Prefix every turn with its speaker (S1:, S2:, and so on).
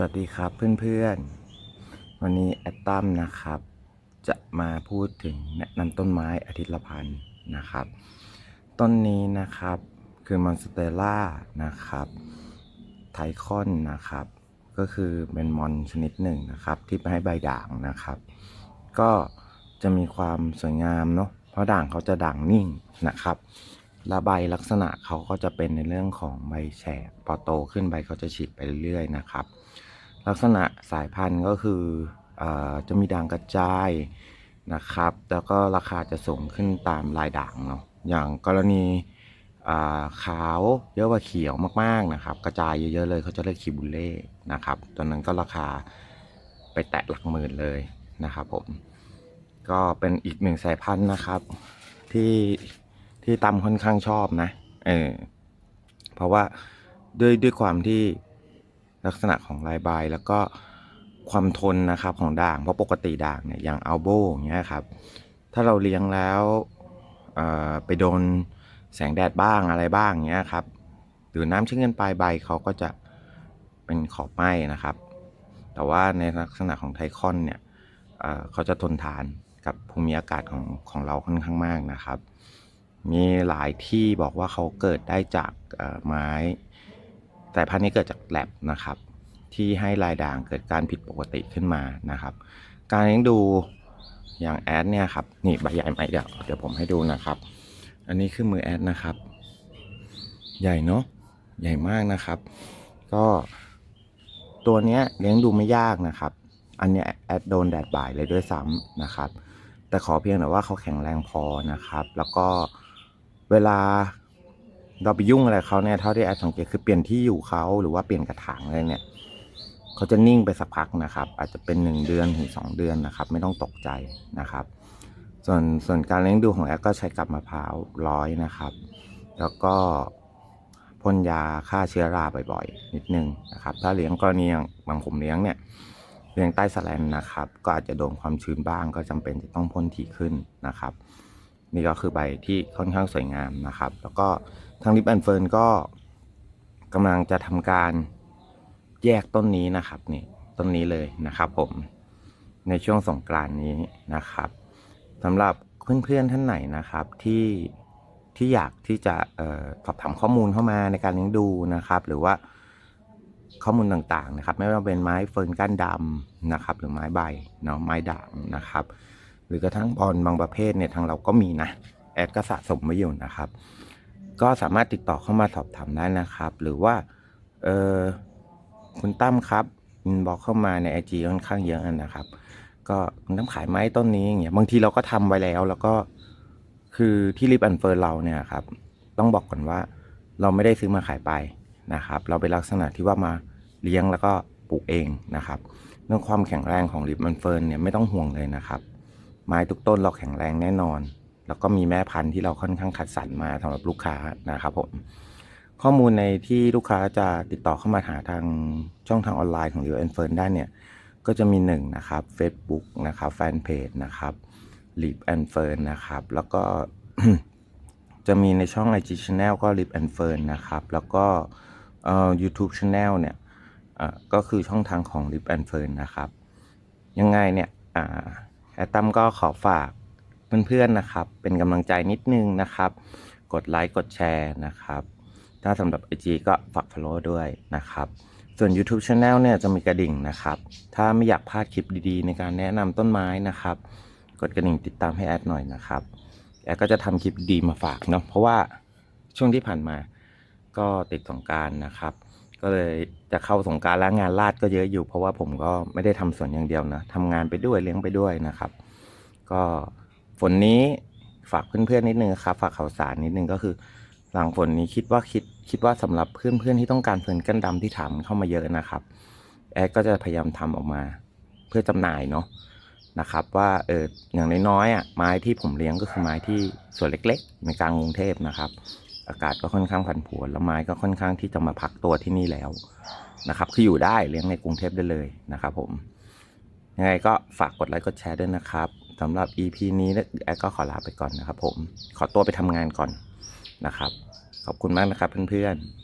S1: วัสดีครับเพื่อนๆ วันนี้แอดตัมนะครับ จะมาพูดถึงแนะนำต้นไม้อาทิตย์ละพันนะครับ ต้นนี้นะครับคือมอนสเตล่านะครับไทคอนนะครับ ก็คือเป็นมอนชนิดหนึ่งนะครับ ที่ให้ใบด่างนะครับ ก็จะมีความสวยงามเนาะเพราะด่างเขาจะด่างนิ่งนะครับ และใบลักษณะเขาก็จะเป็นในเรื่องของใบแฉกพอโตขึ้นใบเขาจะฉีกไปเรื่อยๆนะครับ ลักษณะสายพันธุ์ก็คืออจะมีด่างกระจายนะครับ แล้วก็ราคาจะสูงขึ้นตามลายด่างเนาะอย่างกรณีขาวเยอะกว่าเขียวมากๆนะครับ กระจายเยอะๆเลยเขาจะเรียกคิบูเล่นะครับตอนนั้นก็ราคาไปแตะหลักหมื่นเลยนะครับผมก็เป็นอีกหนึ่งสายพันธุ์นะครับที่ ที่ตำค่อนข้างชอบนะ เออ เพราะว่าด้วยด้วยความที่ลักษณะของลายใบแล้วก็ความทนนะครับของด่าง เพราะปกติด่างเนี่ยอย่างอัลโบอย่างเงี้ยครับ ถ้าเราเลี้ยงแล้วไปโดนแสงแดดบ้างอะไรบ้างเงี้ยครับ หรือน้ำเชื้นเกินไปใบเขาก็จะเป็นขอบไหม้นะครับ แต่ว่าในลักษณะของไทคอนเนี่ยเขาจะทนทานกับภูมิอากาศของของเราค่อนข้างมากนะครับ มีหลายที่บอกว่าเขาเกิดได้จากไม้สายพันธุ์นี้เกิดจากแลบนะครับ ที่ให้ลายด่างเกิดการผิดปกติขึ้นมานะครับ การเลี้ยงดูอย่างแอดเนี่ยครับนี่ใบใหญ่ไหมเดี๋ยวเดี๋ยวผมให้ดูนะครับ อันนี้คือมือแอดนะครับ ใหญ่เนาะใหญ่มากนะครับ ก็ตัวเนี้ยเลี้ยงดูไม่ยากนะครับ อันเนี้ยแอดโดนแดดบ่ายเลยด้วยซ้ำนะครับ แต่ขอเพียงแต่ว่าเขาแข็งแรงพอนะครับ แล้วก็ เวลาเราไปยุ่งอะไรเขาเนี่ยเท่าที่แอดสังเกตคือเปลี่ยนที่อยู่เขาหรือว่าเปลี่ยนกระถางอะไรเนี่ยเขาจะนิ่งไปสักพักนะครับ อาจจะเป็น 1 เดือนถึง2เดือนนะครับ ไม่ต้องตกใจนะครับ ส่วนส่วนการเลี้ยงดูของแอดก็ใช้กับมะพร้าวร้อยนะครับ แล้วก็พ่นยาฆ่าเชื้อราบ่อยๆ นิดนึงนะครับ ถ้าเลี้ยงกรณีอย่างบางผมเลี้ยงเนี่ยเลี้ยงใต้สแลนนะครับ ก็อาจจะโดนความชื้นบ้าง ก็จำเป็นจะต้องพ่นถี่ขึ้นนะครับ นี่ก็คือใบที่ค่อนข้างสวยงามนะครับ แล้วก็ทางริบแอนเฟิร์นก็กำลังจะทำการแยกต้นนี้นะครับนี่ต้นนี้เลยนะครับ ผมในช่วงสงกรานนี้นะครับสำหรับเพื่อนๆท่านไหนนะครับที่ที่อยากที่จะออสอบถามข้อมูลเข้ามาในการเลี้ยงดูนะครับ หรือว่าข้อมูลต่างๆนะครับ ไม่ว่าเป็นไม้เฟิร์นก้านดำนะครับ หรือไม้ใบเนาะไม้ด่างนะครับ หรือกระทั่งบอลบางประเภทเนี่ยทางเราก็มีนะ แอดก็สะสมไว้อยู่นะครับ ก็สามารถติดต่อเข้ามาสอบถามได้นะครับ หรือว่าเออคุณตั้มครับอินบอกเข้ามาในไอจีค่อนข้างเยอะนะครับ ก็คุณตั้มขายไม้ต้นนี้อย่างเงี้ยบางทีเราก็ทำไว้แล้ว แล้วก็คือที่ริบอันเฟิร์นเราเนี่ยครับ ต้องบอกก่อนว่าเราไม่ได้ซื้อมาขายไปนะครับ เราเป็นลักษณะที่ว่ามาเลี้ยงแล้วก็ปลูกเองนะครับ เรื่องความแข็งแรงของริบมันเฟิร์นเนี่ยไม่ต้องห่วงเลยนะครับ ไม้ทุกต้นเราแข็งแรงแน่นอน แล้วก็มีแม่พันธุ์ที่เราค่อนข้างคัดสรรมาสำหรับลูกค้านะครับผมข้อมูลในที่ลูกค้าจะติดต่อเข้ามาหาทางช่องทางออนไลน์ของริบแอนเฟิร์นได้เนี่ยก็จะมีหนึ่งนะครับ Facebook นะครับแฟนเพจนะครับ l i p and Fern นะครับ แล้วก็จะมีในช่อง IG Channel ก็ Lip and Fern นะครับ แล้วก็เอ่อ YouTube Channel เนี่ยเอ่อก็คือช่องทางของ Lip and Fern นะครับ ยังไงเนี่ยอ่า แอตตัมก็ขอฝากเพื่อนๆนะครับ เป็นกำลังใจนิดนึงนะครับ กดไลค์กดแชร์นะครับ ถ้าสำหรับ IG ก็ฝาก follow ด้วยนะครับ ส่วน YouTube Channel เนี่ยจะมีกระดิ่งนะครับ ถ้าไม่อยากพลาดคลิปดีๆ ในการแนะนำต้นไม้นะครับ กดกระดิ่งติดตามให้แอดหน่อยนะครับแอดก็จะทำคลิปดีมาฝากเนาะเพราะว่าช่วงที่ผ่านมาก็ติดสงการนะครับ ก็เลยจะเข้าสงการแล้วงานลาดก็เยอะอยู่ เพราะว่าผมก็ไม่ได้ทำสวนอย่างเดียวนะทำงานไปด้วยเลี้ยงไปด้วยนะครับ ก็ฝนนี้ฝากเพื่อนๆนิดนึงครับ ฝากข่าวสารนิดนึงก็คือ หลังฝนนี้คิดว่าคิดคิดว่าสำหรับเพื่อนๆที่ต้องการเฟิร์นกันดำที่ถามเข้ามาเยอะนะครับแอดก็จะพยายามทำออกมา เพื่อจำหน่ายเนาะนะครับว่าเอออย่างน้อยๆอะไม้ที่ผมเลี้ยงก็คือไม้ที่ส่วนเล็ก ๆ ในกลางกรุงเทพนะครับ อากาศก็ค่อนข้างผันผวนแล้วไม้ก็ค่อนข้างที่จะมาพักตัวที่นี่แล้วนะครับ คืออยู่ได้เลี้ยงในกรุงเทพได้เลยนะครับ ผมยังไงก็ฝากกดไลค์กดแชร์ด้วยนะครับสำหรับ EP นี้แอดก็ขอลาไปก่อนนะครับ ผมขอตัวไปทำงานก่อนนะครับ ขอบคุณมากนะครับเพื่อนๆ